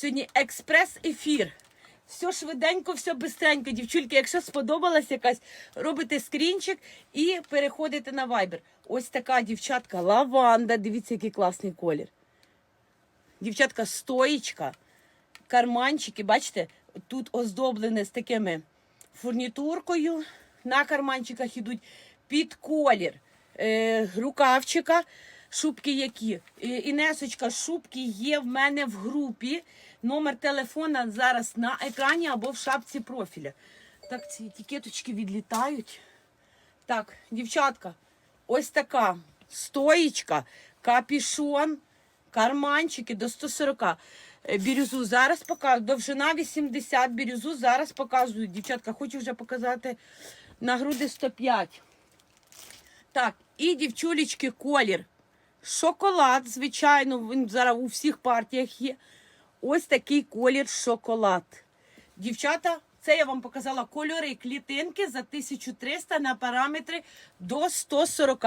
Сьогодні експрес-ефір. Все швиденько, все бистренько. Дівчульки, якщо сподобалась якась, робите скрінчик і переходите на Viber. Ось така дівчатка лаванда. Дивіться, який класний колір. Дівчатка стоїчка, карманчики, бачите, тут оздоблене з такими фурнітуркою. На карманчиках ідуть під колір е, рукавчика. Шубки які? Інесочка, шубки є в мене в групі. Номер телефона зараз на екрані або в шапці профіля. Так, ці етикеточки відлітають. Так, дівчатка, ось така стоїчка, капішон, карманчики до 140. Е, Бірюзу зараз показую. Довжина 80, бірюзу зараз показую. Дівчатка, хочу вже показати на груди 105. Так, і дівчулечки колір. Шоколад, звичайно, він зараз у всіх партіях є. Ось такий колір шоколад. Дівчата, це я вам показала кольори клітинки за 1300 на параметри до 140.